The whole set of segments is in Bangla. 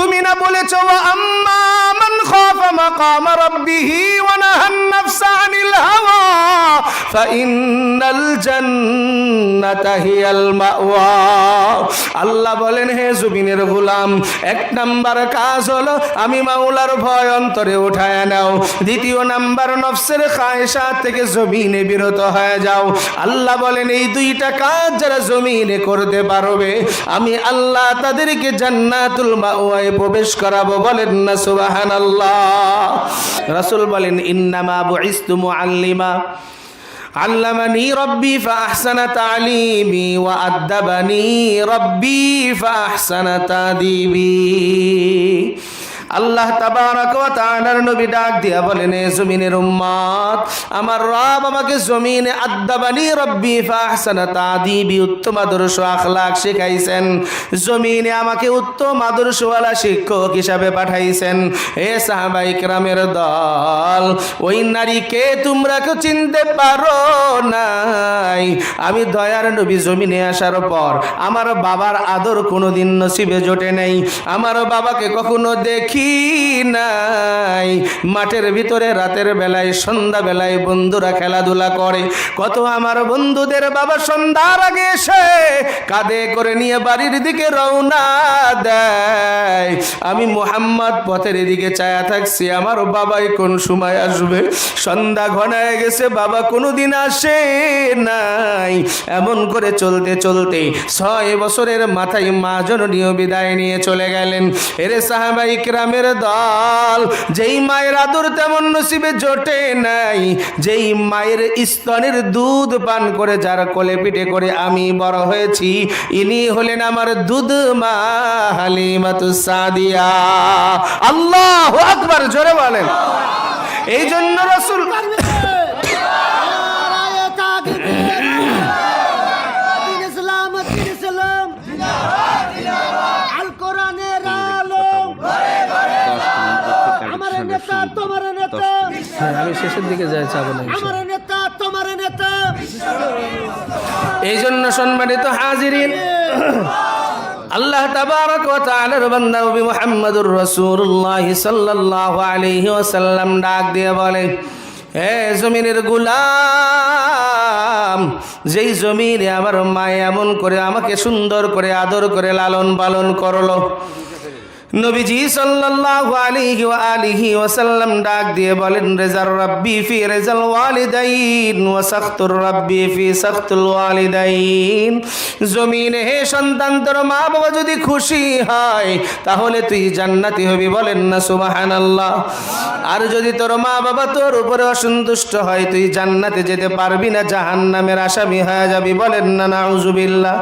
তুমি না বলেছ আম্মা খাফা মাকাম রাব্বিহি ওয়া নাহান নাফসা আনিল হাওয়া ফাইন্নাল জান্নাতা হিয়াল আল্লাহ বলেন, হে জুবিনের গোলাম, এক নাম্বার কাজ হলো আমি মাওলার ভয় অন্তরে উঠায় নাও। দ্বিতীয় নাম্বার, নফসের খায়সা থেকে জমিনে বিরত হয়ে যাও। আল্লাহ বলেন, এই দুইটা কাজ যারা জমিনে করতে পারবে, আমি আল্লাহ তাদেরকে জান্নাতুল মাওয়ায় প্রবেশ করাবো। বলেন না আল্লাহ রাসুল বলেন, ইন্নামা বুইস্তু মুআল্লিমা। আল্লামানি রব্বি ফাহসানা তালিমি ওয়া আদাবানি রব্বি ফাহসানা তাদিবি। আল্লাহ তাবার নবী ডাক দিয়া বলেন জমিনের উম্মাদ আমার রব আমাকে জমিনে আদাবানি রব্বি ফাহসানা উত্তম আদর্শ আখলাখ শেখাইছেন। জমিনে আমাকে উত্তম আদর্শওয়ালা শিক্ষক হিসাবে পাঠাইছেন। এ সাহাবাই ক্রামের দল, ওই নারীকে তোমরা কেউ চিনতে পারো নাই। আমি দয়ার নবী জমিনে আসার পর, আমার বাবার আদর কোনোদিন নসিবে জোটে নেই। আমার বাবাকে কখনো দেখি নাই। মাঠের ভিতরে রাতের বেলায়, সন্ধ্যা বেলায় বন্ধুরা খেলাধুলা করে। কত আমার বন্ধুদের বাবা সন্ধ্যার আগে এসে কাঁধে করে নিয়ে বাড়ির দিকে রওনা দেয়। আমি মোহাম্মদ পথের দিকে চায়া থাকছি। আমার বাবাই কোন সময় আসবে? সন্ধ্যা ঘনায় গেছে, বাবা কোনোদিন আসে নাই। এমন করে চলতে চলতে ছয় বছরের মাথায় মা জননীয় বিদায় নিয়ে চলে গেলেন। এরে সাহাবাই গ্রামের দল, যেই মায়ের আদর তেমন নসিবে জোটে নাই। যেই মায়ের স্তনের দুধ পান করে, যার কোলে পিঠে করে আমি বড় হয়েছি, ইনি হলেন আমার দুধ মা হালিমাতু সাদিয়া আল্লাহ আকবার জোরে বলেন। এই জন্য রসুল আমি শেষের দিকে যাই চাবো না এই জন্য সম্মানিত হাজিরিন। আল্লাহ তাবারক ওয়া তাআলার বান্দা নবী মুহাম্মদুর রাসূলুল্লাহ সাল্লাল্লাহু আলাইহি ওয়াসাল্লাম ডাক দিয়ে বলে হে জমিনের গুলাম, যেই জমিনে আমার মা এমন করে আমাকে সুন্দর করে আদর করে লালন পালন করল নবীজি সাল্লাল্লাহু আলাইহি ওয়া আলিহি ওয়াসাল্লাম ডাক দিয়ে বলেন রেজার রাব্বি ফি রেজাল ওয়ালিদাইন ওয়া সাখতুর রাব্বি ফি সাখতুল ওয়ালিদাইন। জমিনে হে সন্তান, তোর মা বাবা যদি খুশি হয়, তাহলে তুই জান্নাতি হবি বলেন না, সুবহানাল্লাহ। আর যদি তোর মা বাবা তোর উপরে অসন্তুষ্ট হয়, তুই জান্নাতে যেতে পারবি না, জাহান্নামের আসামি হয়ে যাবি বলেন না, নাউজুবিল্লাহ।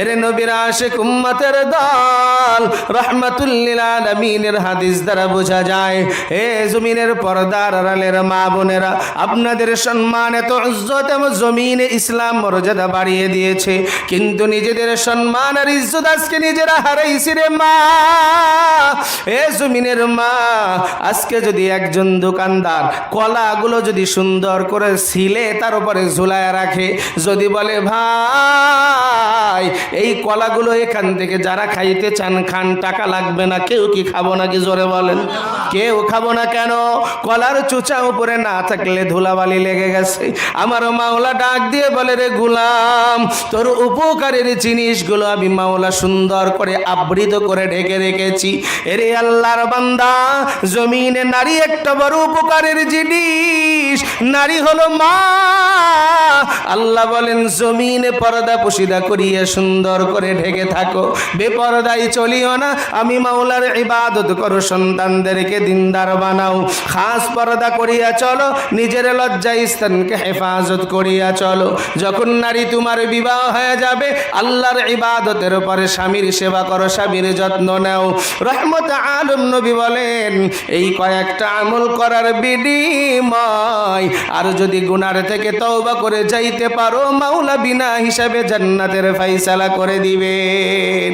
এরে নবীর আশিক উম্মতের দল আলামিনের হাদিস দ্বারা বোঝা যায় হে জমিনের পর্দার আড়ালের মা বোনেরা আপনাদের সম্মান এত ইজ্জত এবং জমিনে ইসলাম মর্যাদা বাড়িয়ে দিয়েছে, কিন্তু নিজেদের সম্মান আর ইজ্জত আজকে নিজেরা হারাইছি রে মা। এ জমিনের মা, আজকে যদি একজন দোকানদার কলাগুলো যদি সুন্দর করে ছিলে তার উপরে ঝুলায় রাখে, যদি বলে, ভাই, এই কলাগুলো এখান থেকে যারা খাইতে চান, খান, টাকা লাগবে না। কেউ কি খাব নাকি জোরে বলেন? কেউ খাব না কেন? কলার চুচা উপরে না থাকলে ধুলাবালি লেগে গেছে। আমার মাওলা ডাক দিয়ে বলে, রে গুলাম, তোর উপকারের জিনিসগুলো আমি মাওলা সুন্দর করে আবৃত করে ঢেকে রেখেছি। এরে আল্লাহর বান্দা, জমিনে নারী একটা বড় উপকারের জিনিস। নারী হলো মা। আল্লাহ বলেন, জমিনে পর্দা পুশিদা করিয়ে সুন্দর করে ঢেকে থাকো। বেপরদাই চলিও না। আমি মাওলার ইবাদত করো সন্তানদেরকে দিনদার বানাও। খাস পর্দা করিয়া চলো নিজের লজ্জা স্থানকে হেফাজত করিয়া চলো। যখন নারী তোমার বিবাহ হয়ে যাবে আল্লাহর ইবাদতের পরে স্বামীর সেবা করো স্বামীর যত্ন নেও। রহমত আলম নবী বলেন এই কয়েকটা আমল করার বিনিময় আর যদি গুনার থেকে তওবা করে যাইতে পারো মাওলা বিনা হিসাবে জান্নাতের ফাইসালা করে দিবেন।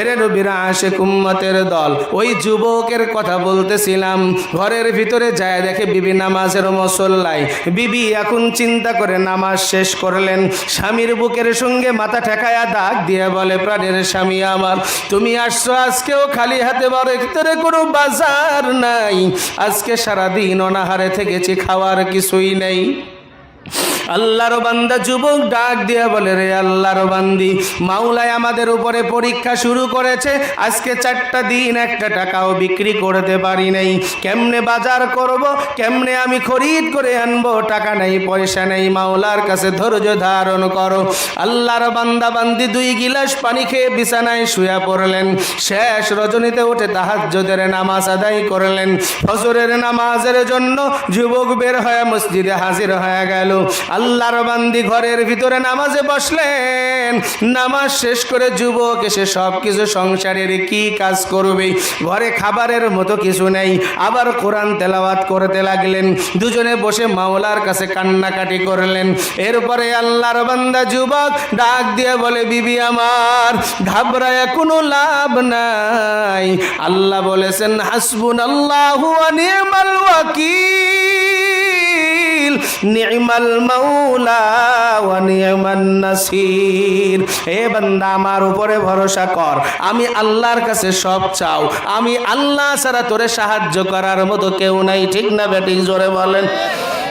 এরে নবীর আশে কুম্মতের দল। ওই যুবকের কথা বলতেছিলাম। ঘরের ভিতরে যায় দেখে বিবি নামাজের মসল্লায় বিবি এখন চিন্তা করে নামাজ শেষ করলেন। স্বামীর বুকের সঙ্গে মাথা ঠেকায়া দাগ দিয়ে বলে, প্রাণের স্বামী আমার, তুমি আসছো আজকেও খালি হাতে হাতে বড় ভিতরে কোনো বাজার নাই। আজকে সারাদিন অনাহারে থেকেছি, খাওয়ার কিছুই নেই। আল্লাহর বান্দা যুবক ডাক দিয়ে বলে, রে আল্লাহর বান্দি, মাওলায় আমাদের উপরে পরীক্ষা শুরু করেছে। আজকে চারটা দিন একটা টাকাও বিক্রি করতে পারি নাই। কেমনে বাজার করব? কেমনে আমি খরিদ করে আনব? টাকা নেই, পয়সা নেই, মাওলার কাছে ধৈর্য ধারণ করো। আল্লাহর বান্দা বান্দি দুই গিলাস পানি খেয়ে বিছানায় শুয়ে পড়লেন। শেষ রজনীতে উঠে তাহাজ্জুদের নামাজ আদায় করলেন। ফজরের নামাজের জন্য যুবক বের হয়ে মসজিদে হাজির হয়ে গেল। আল্লাহর বান্দি ঘরের ভিতরে নামাজে বসলেন। নামাজ শেষ করে যুবক এসে সব কিছু সংসারের কি কাজ করবে? ঘরে খাবারের মতো কিছু নেই। আবার কোরআন তেলাওয়াত করতে লাগলেন। দুজনে বসে মাওলার কাছে কান্নাকাটি করলেন। এরপরে আল্লাহর বান্দা যুবক ডাক দিয়ে বলে, বিবি আমার, ঘাবড়ায় কোনো লাভ নাই। আল্লাহ বলেছেন হাসবুন আল্লাহ ওয়াকিল। নিয়মাল মৌলা ওয়া এ বান্দা, আমার উপরে ভরসা কর। আমি আল্লাহর কাছে সব চাও। আমি আল্লাহ ছাড়া তোরে সাহায্য করার মতো কেউ নাই। ঠিক না বেটিং? জোরে বলেন।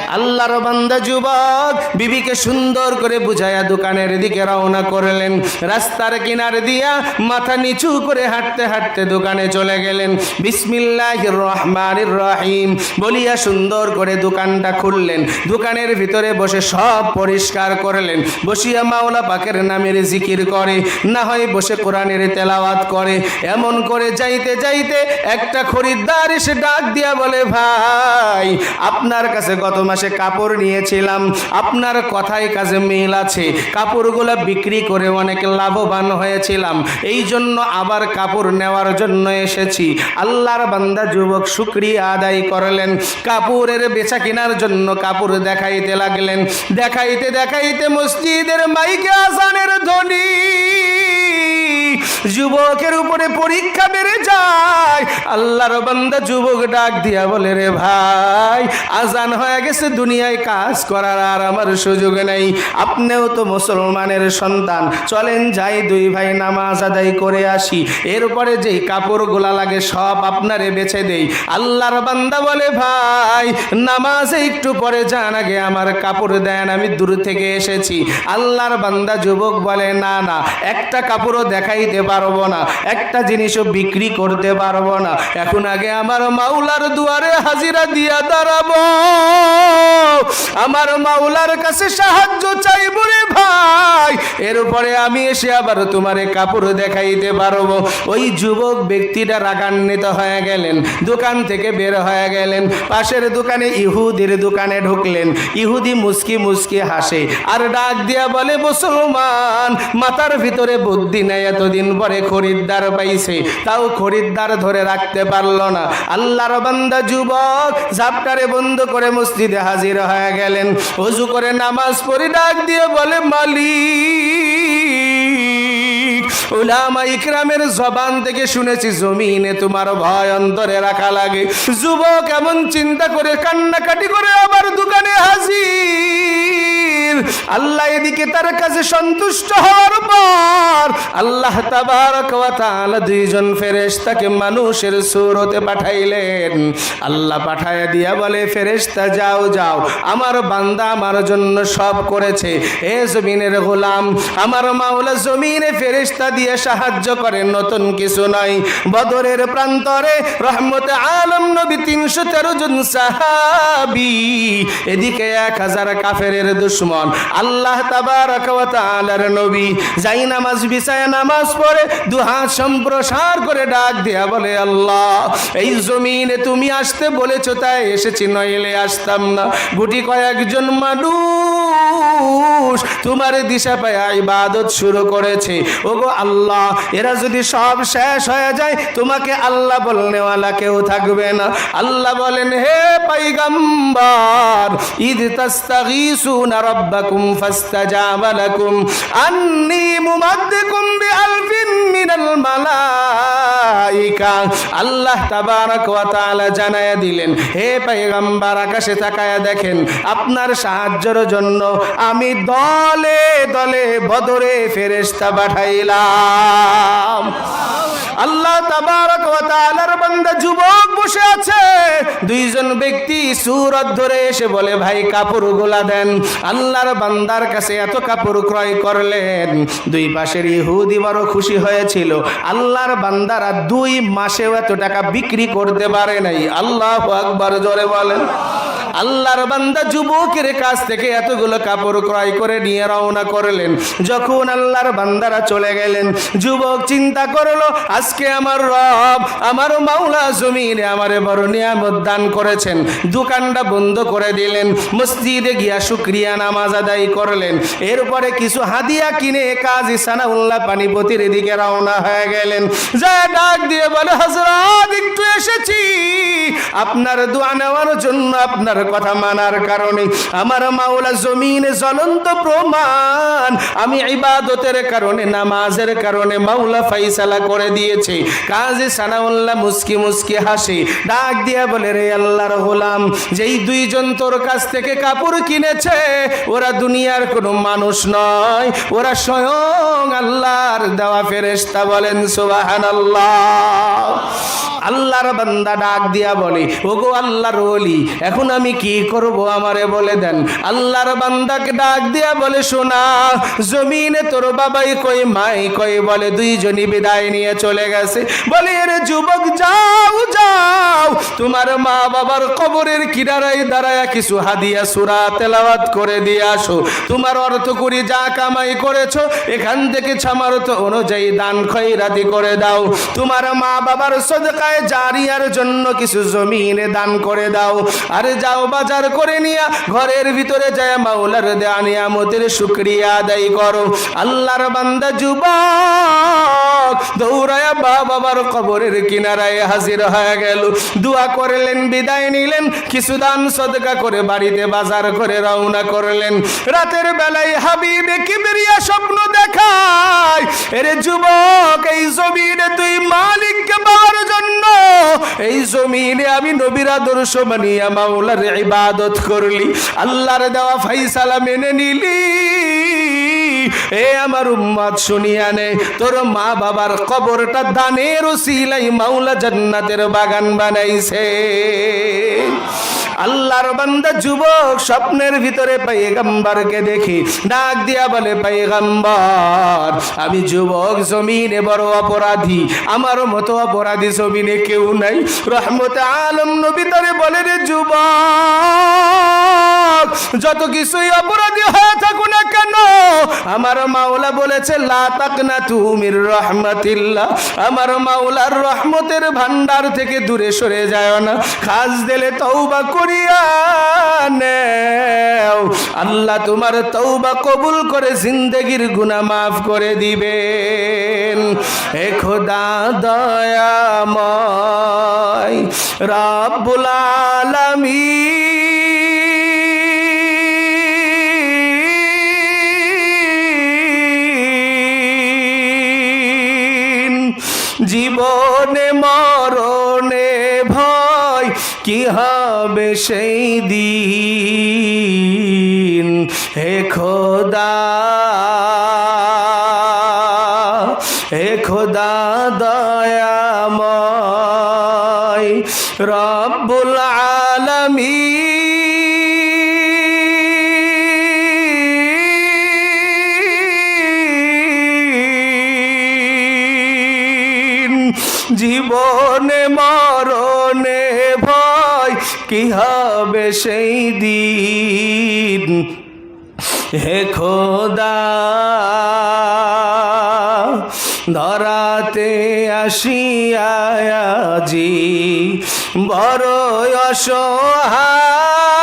আল্লাহর বান্দা যুবক বিবিকে সুন্দর করে বুঝাইয়া দোকানের দিকে রওনা করলেন। রাস্তার কিনারে দিয়া মাথা নিচু করে হাঁটতে হাঁটতে দোকানে চলে গেলেন। বিসমিল্লাহ রহমানির রহিম বলিয়া সুন্দর করে দোকানটা খুললেন। দোকানের ভিতরে বসে সব পরিষ্কার করলেন। বসিয়া মাওলা পাকের নামের জিকির করে, না হয় বসে কোরআনের তেলাওয়াত করে। এমন করে যাইতে যাইতে একটা খরিদ্দার এসে ডাক দিয়া বলে, ভাই, আপনার কাছে গত মাসে কাপড় নিয়েছিলাম। আপনার কথায় কাজে মিল আছে। কাপড়গুলো বিক্রি করে অনেক লাভবান হয়েছিলাম। এই জন্য আবার কাপড় নেওয়ার জন্য এসেছি। আল্লাহর বান্দা যুবক শুক্রিয়া আদায় করলেন। কাপড়ের বেচা কেনার জন্য কাপড় দেখাইতে লাগলেন। দেখাইতে দেখাইতে মসজিদের মাইকে আসানের ধ্বনি। যুবকের উপরে পরীক্ষা বেড়ে যায়। আল্লাহর বান্দা যুবক ডাক দিয়া বলে, রে ভাই, আজান হয়ে গেছে, দুনিয়ায় কাজ করার আর আমার সুযোগ নেই। আপনিও তো মুসলমানের সন্তান। চলেন যাই, দুই ভাই নামাজ আদায় করে আসি। এরপরে যেই কাপড়গুলা লাগে, সব আপনারে বেছে দেই। আল্লাহর বান্দা বলে, ভাই, নামাজে একটু পরে যান, আগে আমার কাপড় দেন, আমি দূর থেকে এসেছি। আল্লাহর বান্দা যুবক বলে, না না, একটা কাপড়ও দেখাইতে পারব না। একটা জিনিসও বিক্রি করতে পারব না। এখন আগে আমার মাওলার দুয়ারে হাজিরা দিয়া দাঁড়াবো। আমার মাওলার কাছে সাহায্য চাইব রে ভাই এরপরে আমি এসে আবার তোমারে কাপড় দেখাইতে পারব। ওই যুবক ব্যক্তিটা রাগান্বিত হয়ে গেলেন, দোকান থেকে বের হয়ে গেলেন, পাশের দোকানে ইহুদির দোকানে ঢুকলেন। ইহুদি মুস্কি মুস্কি হাসে, আর ডাক দিয়া বলে, মুসলমান, মাথার ভিতরে বুদ্ধি নেই, এতদিন পরে খরিদ্দার পাইছে, তাও খরিদ্দার ধরে রাখতে পারল না। আল্লাহর বান্দা যুবক ঝাপটারে বন্ধ করে মসজিদে হাজির হয়ে গেলেন। অজু করে নামাজ পড়ে ডাক দিয়ে বলে, মালিক ওলামা ইকরামের জবান থেকে শুনেছি, জমিনে তোমার ভয় অন্তরে রাখা লাগে। যুবক এমন চিন্তা করে কান্নাকাটি করে আবার দোকানে হাজির। আল্লাহ এদিকে তার কাছে সন্তুষ্ট হওয়ার পর আল্লাহ তাআলা দুইজন ফেরেশতাকে মানুষের সুরতে পাঠাইলেন। আল্লাহ পাঠায়া দিয়া বলে, ফেরেশতা, যাও যাও। আমার বান্দা আমার জন্য সব করেছে। এ জমিনের গোলাম, আমার মাওলা জমিনে ফেরেশতা দিয়ে সাহায্য করেন নতুন কিছু নয়। বদরের প্রান্তরে রহমতে আলম নবী তিনশো তেরো জন সাহাবি, এদিকে এক হাজার কাফের দুশ্মন। আল্লাহ তাআলার নবী যাই নামাজ বিছায় নামাজ পড়ে দু হাত সম্প্রসার করে ডাক দেয়া বলে, আল্লাহ, এই জমিনে তুমি আসতে বলেছ, তাই এসেছি, নইলে আসতাম না। গুটি কয়েকজন মানুষ তোমার দিশা পায় ইবাদত শুরু করেছে। ওগো আল্লাহ, এরা যদি সব শেষ হয়ে যায়, তোমাকে আল্লাহ বলনেওয়ালা কেউ থাকবে না। আল্লাহ বলেন, হে পাইগাম্বার ঈদ তাস্তাগীসুনা রাব্বাকুম ফাস্তাজাবা লাকুম। আন্নী মুমাদ্দিকুম বিআলফিন আল্লাহ তাবারক ওয়া তাআলা দিলেন, হে পয়গম্বর আকাশে তাকায়া দেখেন, আপনার সাহায্যের জন্য আমি দলে দলে বদরে ফেরেশতা পাঠাইলাম। আল্লাহ তাবারক ওয়া তাআলার বান্দা যুবক বসে আছে। দুইজন ব্যক্তি সুরত ধরে এসে বলে, ভাই কাপড় গোলা দেন। আল্লাহর বান্দার কাছে এত কাপড় ক্রয় করলেন। দুই পাশের ইহুদি বড় খুশি হয়েছিল। আল্লাহর বান্দারা দুই মাসেও এত টাকা বিক্রি করতে পারে নাই। আল্লাহ আকবার, জোরে বলেন। আল্লাহর বান্দা যুবকের কাছ থেকে এতগুলো কাপড় ক্রয় করে নিয়ে রওনা করলেন। যখন আল্লাহর বান্দারা চলে গেলেন, যুবক চিন্তা করল আজকে আমার রব আমার মাওলা জমিনে আমারে বড় নিয়ামত দান করেছেন। দোকানটা বন্ধ করে দিলেন, মসজিদে গিয়া শুক্রিয়া নামাজ আদায় করলেন। এরপরে কিছু হাদিয়া কিনে কাজী সানাউল্লাহ পানিপতির দিকে রওনা হয়ে গেলেন। যা ডাক দিয়ে বলে হজরত একটু এসেছি। আপনার দোয়া নেওয়ার জন্য আপনার কথা মানার কারণে আমার মাওলা জমিনে জ্বলন্ত প্রমাণ। আমি ইবাদতের কারণে, নামাজের কারণে মাওলা ফাইসালা করে দিয়েছে। কাজী সানাউল্লাহ মুস্কি মুস্কি হাসি ডাক দিয়া বলে, রে আল্লাহর গোলাম, যেই দুইজন তোর কাছ থেকে কাপড় কিনেছে, ওরা দুনিয়ার কোনো মানুষ নয়। ওরা স্বয়ং আল্লাহর দেওয়া ফেরেশতা বলেন, সুবহানাল্লাহ। আল্লাহর বান্দা ডাক দিয়া বলে, ওগো আল্লাহর ওলি, এখন আমি কি করব আমারে বলে দেন? আল্লাহর বান্দাকে ডাক দিয়া বলে, শোনা, জমিনে তোর বাবাই কই মাই কই বলে, দুইজনই বিদায় নিয়ে চলে গেছে। বলে রে যুবক, যাও যাও। তোমার মা বাবার কবরের কিনারায় দাঁড়ায় কিছু হাদিয়া সুরা তেলাওয়াত করে দিয়ে আসো। তোমার অর্থ করি যা কামাই করেছ, এখান থেকে সামর্থ্য অনুযায়ী দান খয়রাতি করে দাও। তোমার মা বাবার সদকায় জারিয়ার জন্য কিছু জমিনে দান করে দাও। আরে যাও বাজার করে নিয়া, ঘরের ভিতরে যায় মাওলার দেয়া নিয়ামতের শুক্রিয়া আদায় করো। আল্লাহর বান্দা যুবক, দৌড়ায়া বা বাবার কবরের কিনারায় হাজির হয়ে গেল। দোয়া করলেন, বিদায় নিলেন, কিছু দান, সদকা করে বাড়িতে বাজার করে রওনা করলেন। রাতের বেলায় হাবিবে কিবরিয়া স্বপ্ন দেখায়, এরে যুবক, এই জমিনে তুই মালিককে পাওয়ার জন্য, এই জমিনে আমি নবীর আদর্শ মানিয়া মাওলার ইবাদত করলি। আল্লাহর দেওয়া ফাইসালা মেনে নিলি। এ আমার উম্মাদ শুনিয়া নে, তোর মা বাবার কবরটা দানের ওসিলাই মাওলা জান্নাতের বাগান বানাইছে। আল্লাহর বান্দা যুবক স্বপ্নের ভিতরে পাইগাম্বারকে দেখি, ডাক দিয়া বলে, পাইগাম্বার, আমি যুবক জমিনে বড় অপরাধী, আমার মতো অপরাধী জমিনে কেউ নাই। রহমতে আলম নবী তারে বলে, রে যুবক যত কিছুই অপরাধী হয়ে থাকুক না কেন, আমার মাওলা বলেছে, লা তাকনা তুমির রহমাতিল্লাহ। আমার মাওলার রহমতের ভান্ডার থেকে দূরে সরে যায় না। খাস দিলে তওবা করিয়া নেও। আল্লাহ তোমার তওবা কবুল করে জিন্দেগির গুনাহ মাফ করে দিবেন। হে খোদা দয়াময়, রাব্বুল আলামিন। হবে সেই দিন। হে খোদা হে খোদা দয়াময় রব্বুল আলামিন। জীবনে কি হবে সেই দিন? হে খোদা ধরাতে আসিয়াজি বড় অসহায়।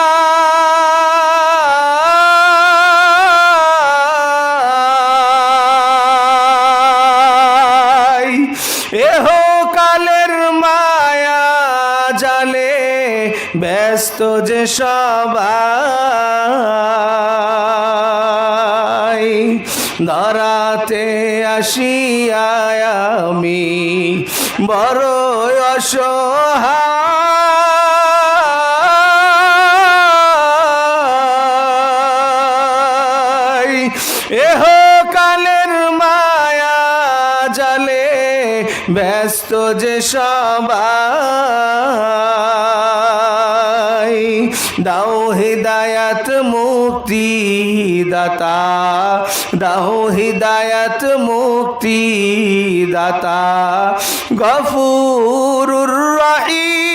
সবাই ধরাতে আসিয়ায় আমি বড় অসহায়। ব্যস্ত যে সবাই দাও হিদায়াত মুক্তি দাতা দাও হিদায়াত মুক্তি দাতা গফুরুর রহিম।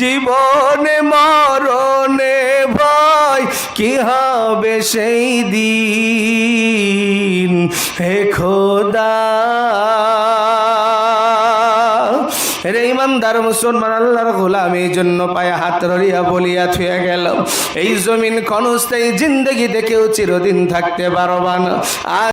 জীবনে মরণে ভয় কি হবে সেই দিন? হে খোদা। রে ইমানদার মুসলমান, আল্লাহর গোলাম, এই জন্য পায়ে হাত রড়িয়া বলিয়া থুয়ে গেল। এই জমিন ক্ষণস্থায়ী জিন্দগিতে কেউ চিরদিন থাকতে পারবান আর